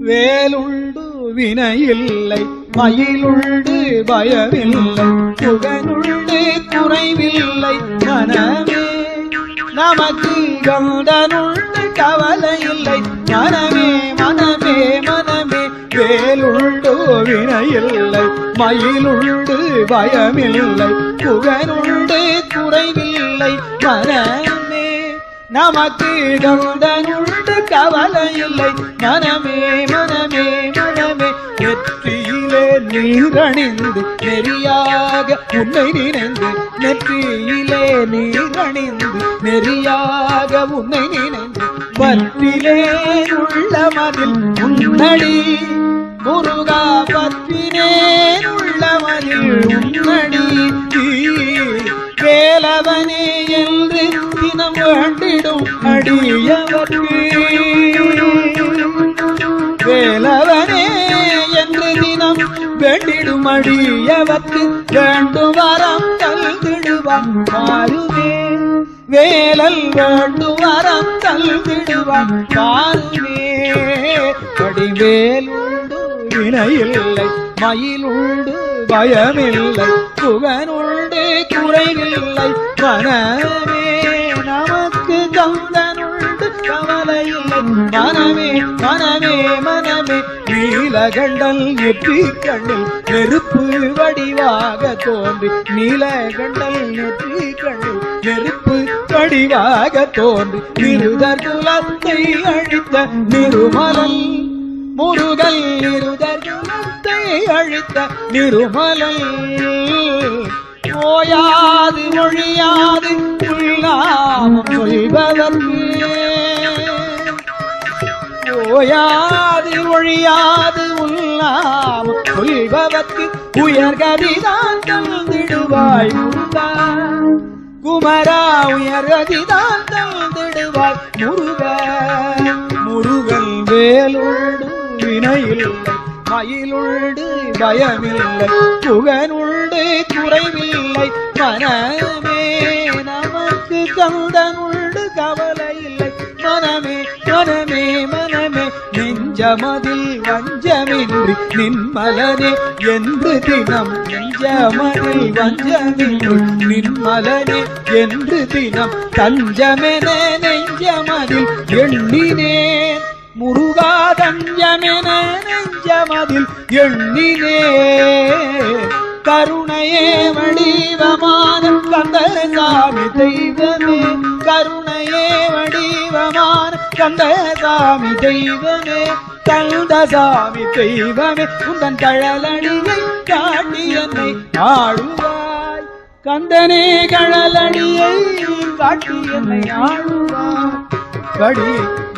வேலுண்டு வினையில்லை மயிலுண்டு பயமில்லை புகனுண்டு குறைவில்லை மனமே நமக்கு கந்தனுண்டு கவலை இல்லை மனமே மனமே மனமே. வேலுண்டு வினையில்லை மயிலுண்டு பயமில்லை புகனுண்டு குறைவில்லை மனமே நமக்கு இடமுடனுண்டு கவலை இல்லை மனமே மனமே மனமே நெற்றியிலே நீரணிந்து நெறியாக உன்னை நினைந்து நெற்றியிலே நீரணிந்து நெறியாக உன்னை நினைந்து பற்றிலே உள்ள மதில் உன்னடி. முருகா பற்றினே உள்ள மதில் உன்னடி. வேலவனே என்று தினம் வேண்டிடும் அடியவர்க்கு. வேலவனே என்று தினம் வேண்டிடும் அடியவர்க்கு வேண்டும் வரம் தல்கிடுவான் பாருவே. வேலல் வேண்டும் வரம் தல்கிடுவான் பாருவே. அடிவேலுண்டு வினையில்லை மயிலுண்டு பயமில்லை. புகனுண்டு குறைவில்லை. மனமே நமக்கு கந்தனுண்டு. கவலையில்லை இல்லை மனமே மனமே மனமே. நீலகண்டல் நெற்றி கண்ணில் நெருப்பு வடிவாக தோன்றி. நீலகண்டல் நெற்றி கண்ணில் நெருப்பு வடிவாக தோன்றி. நிருதர் குலத்தை அழித்த நிருமலல் முருகல் நிருதர் அழித்த நிருமலல் ஓயாது மொழியாது உள்ளாமம் சொல்வதற்கு ஓயாது ஒழியாது உள்ளாம சொல்வதற்கு உயர்கதிதான் தந்திடுவாய் குமரா உயர்கதிதான் தந்திடுவாய் முருக. முருகன் வேலோடு வினையில்லை மயிலுண்டு பயமில்லை புகனுண்டு குறைவில்லை மனமே நமக்கு கந்தனுண்டு கவலை இல்லை மனமே மனமே மனமே நெஞ்சமதில் வஞ்சமின்றி நின்மலனே என்று தினம் நெஞ்சமதில் வஞ்சமின்றி நின்மலனே என்று தினம் தஞ்சமென நெஞ்சமதில் எண்ணினேன். முருகா நெஞ்சமதில் எண்ணினே. கருணையே வடிவமான கந்தசாமி தெய்வமே. கருணையே வடிவமான கந்தசாமி தெய்வமே. கந்தசாமி தெய்வமே. உந்தன் கழலடியை காட்டி என்னை ஆளுவாய். கந்தனே கழலடியை காட்டி என்னை ஆளுவாய். கடி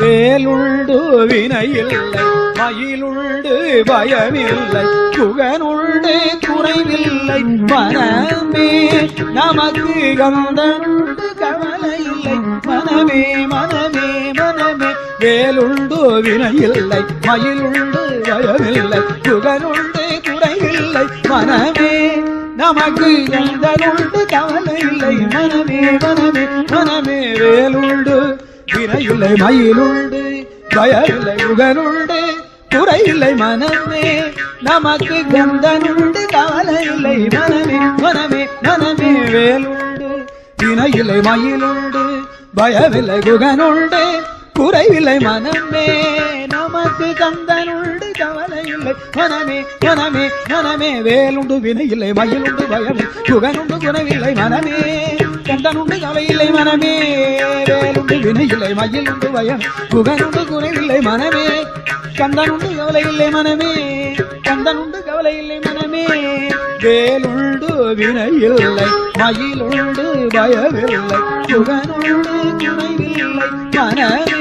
வேலுண்டு வினையில்லை மயிலுண்டு பயமில்லை குகனுண்டு குறைவில்லை மனமே நமக்கு கந்தனுண்டு கவலை இல்லை மனமே மனமே மனமே வேலுண்டு வினையில்லை மயிலுண்டு பயமில்லை குகனுண்டு குறைவில்லை மனமே நமக்கு எந்தனுண்டு கவலை இல்லை மனமே மனமே மனமே வேலுண்டு வினையில்லை மயிலுண்டு பயமில்லை யுகனுண்டு குறையில்லை மனமே நமக்கு கந்தனுண்டு கவலை இல்லை மனமே மனமே மனமே வேலுண்டு வினையில்லை மயிலுண்டு பயவில்லை குகனுண்டு குறைவில்லை மனமே நமக்கு கந்தனுண்டு கவலை இல்லை மனமே மனமே மனமே வேலுண்டு வினையில்லை மயிலுண்டு பயம் குகனுண்டு குறைவில்லை மனமே. கண்டனுண்டு கவையில்லை மனமே வேலுண்டு வினையில்லை மயில் உண்டு வயம் புகனுண்டு குறைவில்லை மனமே. கந்தனுண்டு கவலை இல்லை மனமே கந்தனுண்டு கவலை இல்லை மனமே. வேலுண்டு வினையில்லை மயிலுண்டு பயவில்லை புகனுண்டு குறைவில்லை மனமே.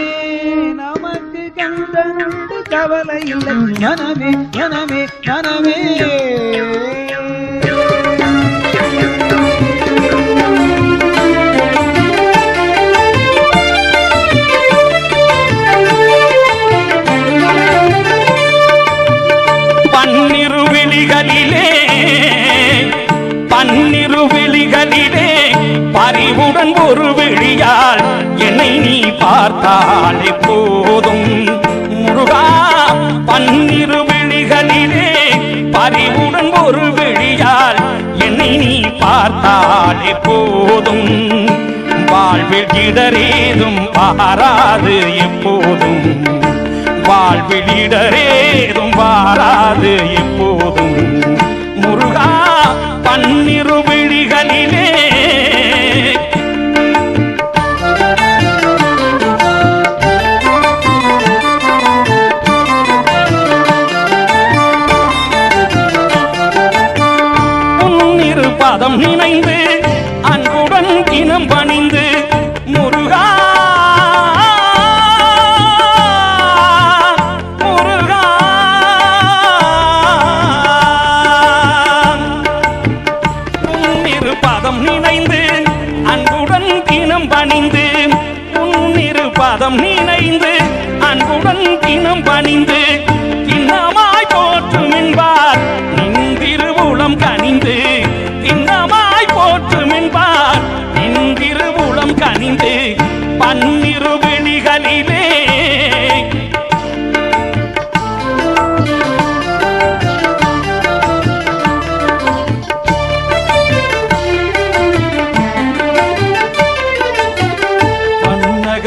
நமக்கு கந்தனுண்டு கவலை இல்லை மனமே மனமே மனமே. பன்னிரு வெளிகளிலே பறிவுடன் ஒரு விழியால் என்னை நீ பார்த்தாலே போதும். முருகா பன்னிரு விழிகளிலே பறிவுடன் ஒரு விழியால் என்னை நீ பார்த்தாலே போதும். வாழ்வில் இடரேதும் பாராது எப்போதும். வாழ்வில் இடரேதும் பாராது எப்போதும். முருகா பன்னிரு விழிகளிலே உன்னிரு பாதம் நினைந்து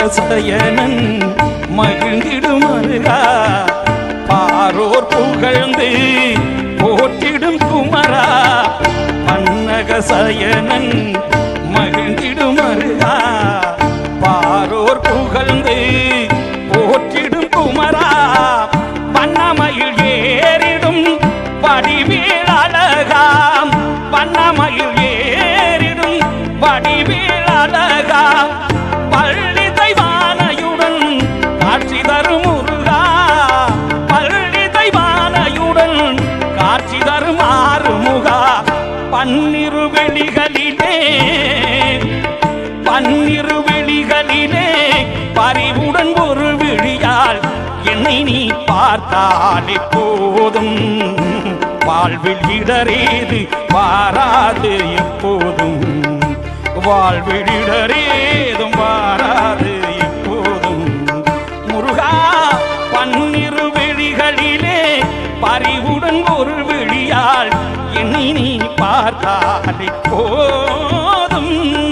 பன்னகசயனன் மகிழ்ந்திடும் அருகா பாரோர் புகழ்ந்து போற்றிடும் குமரா. பன்னகசயனன் மகிழ்ந்திடும் அருகா பாரோர் புகழ்ந்து என்னை நீ பார்த்தாலே போதும். வாழ்வில் இடரேது வாராது எப்போதும். வாழ்வில் இடரேதும் வாராது எப்போதும். முருகா பன்னிரு வெளிகளிலே பறிவுடன் ஒரு வெளியால் என்னை நீ பார்த்தாலே போதும்.